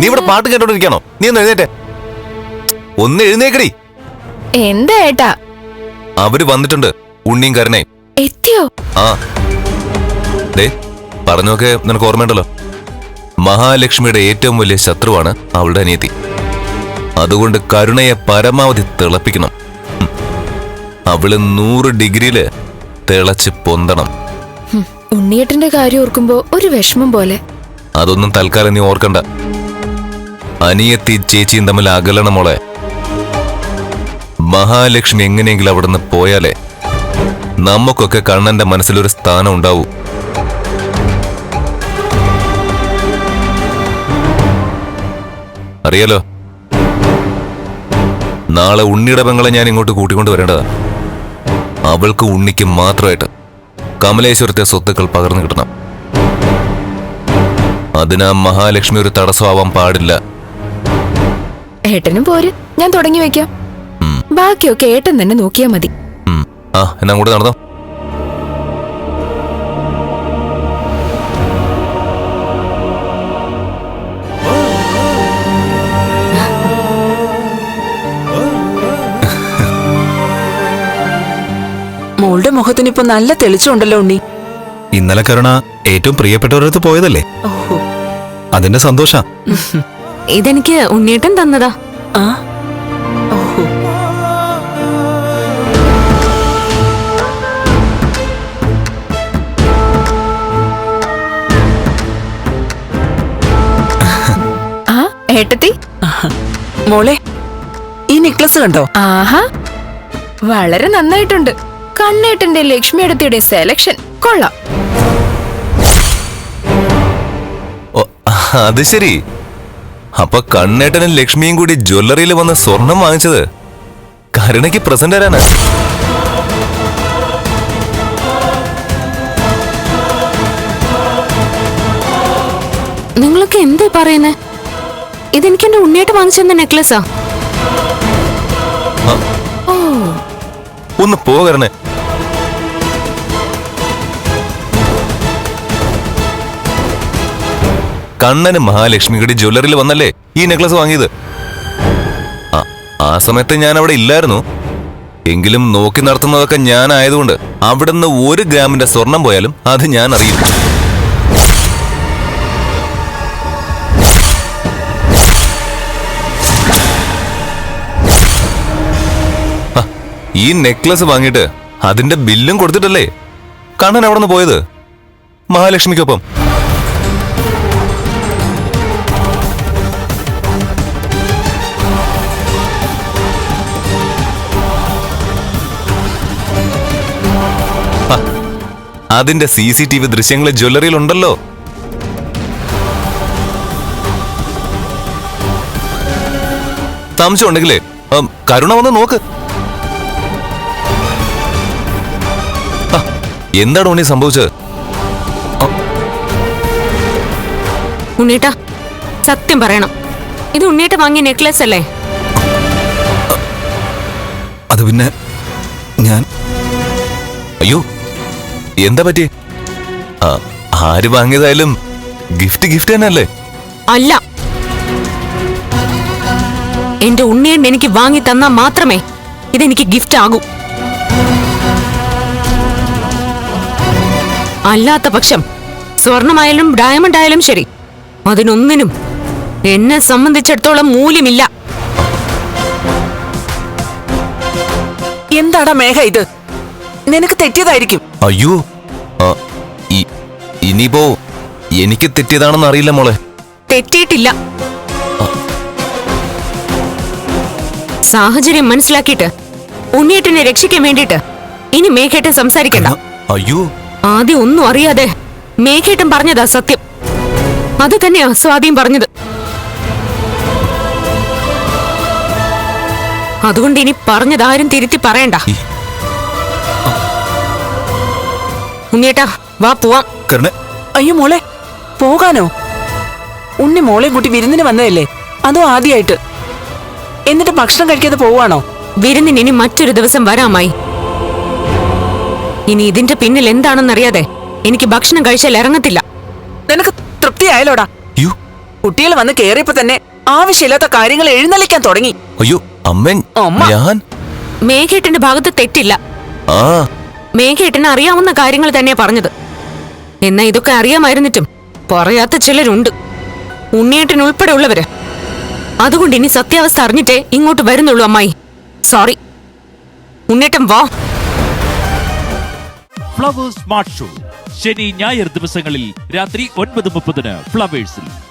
നീ ഇവിടെ പാട്ട് കേട്ടോണ്ടിരിക്കണോ നീ ഒന്ന് എഴുന്നേറ്റേ. ഒന്ന് എഴുന്നേക്കടി. എന്താ ഏട്ടാ? അവർ വന്നിട്ടുണ്ട് ഉണ്ണിയും കരുണയും. എത്തിയോ? ആ. ദേ പറഞ്ഞൊക്കെ നിനക്ക് ഓർമ്മയുണ്ടല്ലോ. മഹാലക്ഷ്മിയുടെ ഏറ്റവും വലിയ ശത്രുവാണ് അവളുടെ അനിയത്തി. അതുകൊണ്ട് കരുണയെ പരമാവധി തിളപ്പിക്കണം. അവൾ നൂറ് ഡിഗ്രിയിൽ തിളച്ച് പൊന്തണം. ഉണ്ണിയേട്ടന്റെ കാര്യം ഓർക്കുമ്പോ ഒരു വിഷമം പോലെ. അതൊന്നും തൽക്കാലം നീ ഓർക്കണ്ട. അനിയത്തി ചേച്ചിയും തമ്മിൽ അകലണം മോളെ. മഹാലക്ഷ്മി എങ്ങനെയെങ്കിലും അവിടുന്ന് പോയാലേ നമുക്കൊക്കെ കണ്ണന്റെ മനസ്സിലൊരു സ്ഥാനം ഉണ്ടാവൂ. അറിയാലോ? നാളെ ഉണ്ണിയുടെ പെങ്ങളെ ഞാൻ ഇങ്ങോട്ട് കൂട്ടിക്കൊണ്ട് വരേണ്ടതാ. അവൾക്ക് ഉണ്ണിക്ക് മാത്രമായിട്ട് കമലേശ്വരത്തെ സ്വത്തുക്കൾ പകർന്നു കിട്ടണം. അതിനാ മഹാലക്ഷ്മി ഒരു തടസ്സമാവാൻ പാടില്ല. ഏട്ടനും പോര്. ഞാൻ തുടങ്ങി വെക്കാം. ബാക്കിയൊക്കെ ഏട്ടൻ തന്നെ നോക്കിയാ മതി. ആ എന്നാ കൂടെ നടന്നോ. മോളുടെ മുഖത്തിന് ഇപ്പൊ നല്ല തെളിച്ചുണ്ടല്ലോ ഉണ്ണി. ഇന്നലെ കരുണ ഏറ്റവും പ്രിയപ്പെട്ടവരടുത്ത് പോയതല്ലേ? അതിന്റെ സന്തോഷ. ഇതെനിക്ക് ഉണ്ണിയേട്ടൻ തന്നതാ. ആ? ഓഹോ ആ ഏട്ടത്തി? മോളെ ഈ നെക്ലസ് കണ്ടോ? ആഹാ. വളരെ നന്നായിട്ടുണ്ട്. കണ്ണേട്ടന്റെ ലക്ഷ്മി അടുത്തിയുടെ സെലക്ഷൻ. കൊള്ളാം. ഓ, അത് ശരി. അപ്പൊ കണ്ണേട്ടനും ലക്ഷ്മിയും കൂടി ജ്വല്ലറിയിൽ വന്ന് സ്വർണം വാങ്ങിച്ചത് കരുണയ്ക്ക് പ്രസന്റ് തരാനാ. നിങ്ങളൊക്കെ എന്താ പറയുന്നേ? ഇതെനിക്ക് എന്റെ ഉണ്ണിയേട്ട് വാങ്ങിച്ചെന്ന നെക്ലസാ ഒന്ന് പോകരണേ കണ്ണന് മഹാലക്ഷ്മിയുടെ ജ്വല്ലറിയിൽ വന്നല്ലേ ഈ നെക്ലസ് വാങ്ങിയത്? ആ, സമയത്ത് ഞാൻ അവിടെ ഇല്ലായിരുന്നു. എങ്കിലും നോക്കി നടത്തുന്നതൊക്കെ ഞാനായതുകൊണ്ട് അവിടുന്ന് ഒരു ഗ്രാമിന്റെ സ്വർണം പോയാലും അത് ഞാൻ അറിയും ഈ നെക്ലസ് വാങ്ങിയിട്ട് അതിന്റെ ബില്ലും കൊടുത്തിട്ടല്ലേ? കണ്ണൻ അവിടെ നിന്ന് പോയത്? മഹാലക്ഷ്മിക്കൊപ്പം. അതിന്റെ സി സി ടി വി ദൃശ്യങ്ങൾ ജ്വല്ലറിയിൽ ഉണ്ടല്ലോ സംശയം ഉണ്ടെങ്കിലേ കരുണ വന്ന് നോക്ക്. എന്താണ് ഉണ്ണി സംഭവിച്ചത്? ഉണ്ണിയേട്ടാ സത്യം പറയണം. ഇത് ഉണ്ണിയേട്ട വാങ്ങിയ നെക്ലസ് അല്ലേ? അത് പിന്നെ ഞാൻ അയ്യോ എന്താ പറ്റി? ആ, ആര് വാങ്ങിയതായാലും ഗിഫ്റ്റ് ഗിഫ്റ്റ് തന്നെയല്ലേ? അല്ല. എന്റെ ഉണ്ണിയേട്ടൻ എനിക്ക് വാങ്ങി തന്നാ മാത്രമേ ഇതെനിക്ക് ഗിഫ്റ്റ് ആകൂ. അല്ലാത്ത പക്ഷം സ്വർണമായാലും ഡയമണ്ട് ആയാലും ശരി. അതിനൊന്നിനും എന്നെ സംബന്ധിച്ചിടത്തോളം മൂല്യമില്ല. എന്താടാ മേഘ ഇത്? നിനക്ക് തെറ്റിയതായിരിക്കും. അയ്യോ ആ, ഇ- ഇനിയിപ്പോ എനിക്ക് തെറ്റിയതാണെന്ന് അറിയില്ല മോളെ. തെറ്റിയിട്ടില്ല. സാഹചര്യം മനസ്സിലാക്കിയിട്ട് ഉണ്ണിയേട്ടനെ രക്ഷിക്കാൻ വേണ്ടിട്ട് ഇനി മേഘേട്ടൻ സംസാരിക്കണ്ട. അയ്യോ. ആദ്യം ഒന്നും അറിയാതെ മേഘേട്ടൻ പറഞ്ഞതാ സത്യം. അത് തന്നെയാ സ്വാതിയും പറഞ്ഞത്. അതുകൊണ്ട് ഇനി പറഞ്ഞതാരും തിരുത്തി പറയണ്ട. ഉണ്ണിയേട്ടാ വാ പോവാം. കരുണ. അയ്യോ മോളെ പോകാനോ? ഉണ്ണി മോളെ കൂട്ടി വിരുന്നിന് വന്നതല്ലേ? അതോ ആദ്യമായിട്ട് എന്നിട്ട് ഭക്ഷണം കഴിക്കാതെ പോവാണോ വിരുന്നിന് ഇനി മറ്റൊരു ദിവസം വരാമായി. ഇനി ഇതിന്റെ പിന്നിൽ എന്താണെന്നറിയാതെ എനിക്ക് ഭക്ഷണം കഴിച്ചാൽ ഇറങ്ങത്തില്ല. നിനക്ക് തൃപ്തിയായാലോടാ അയ്യോ. കുട്ടികൾ വന്ന് കേറിയപ്പോ തന്നെ ആവശ്യമില്ലാത്ത കാര്യങ്ങൾ എഴുന്നള്ളിക്കാൻ തുടങ്ങി. അയ്യോ അമ്മൻ അമ്മ. ഞാൻ? മേഘേട്ടന്റെ ഭാഗത്ത് തെറ്റില്ല. ആ. മേഘേട്ടന് അറിയാവുന്ന കാര്യങ്ങൾ തന്നെയാ പറഞ്ഞത്. എന്നാ ഇതൊക്കെ അറിയാമായിരുന്നിട്ടും പറയാത്ത ചിലരുണ്ട്. ഉണ്ണിയേട്ടൻ ഉൾപ്പെടെ ഉള്ളവര് അതുകൊണ്ട് ഇനി സത്യാവസ്ഥ അറിഞ്ഞിട്ടേ ഇങ്ങോട്ട് വരുന്നുള്ളൂ അമ്മായി. സോറി ഉണ്ണിയേട്ടൻ വാ. Flowers smart show. ശനി ഞായർ ദിവസങ്ങളിൽ രാത്രി ഒൻപത് മുപ്പതിന് ഫ്ലവേഴ്സിൽ.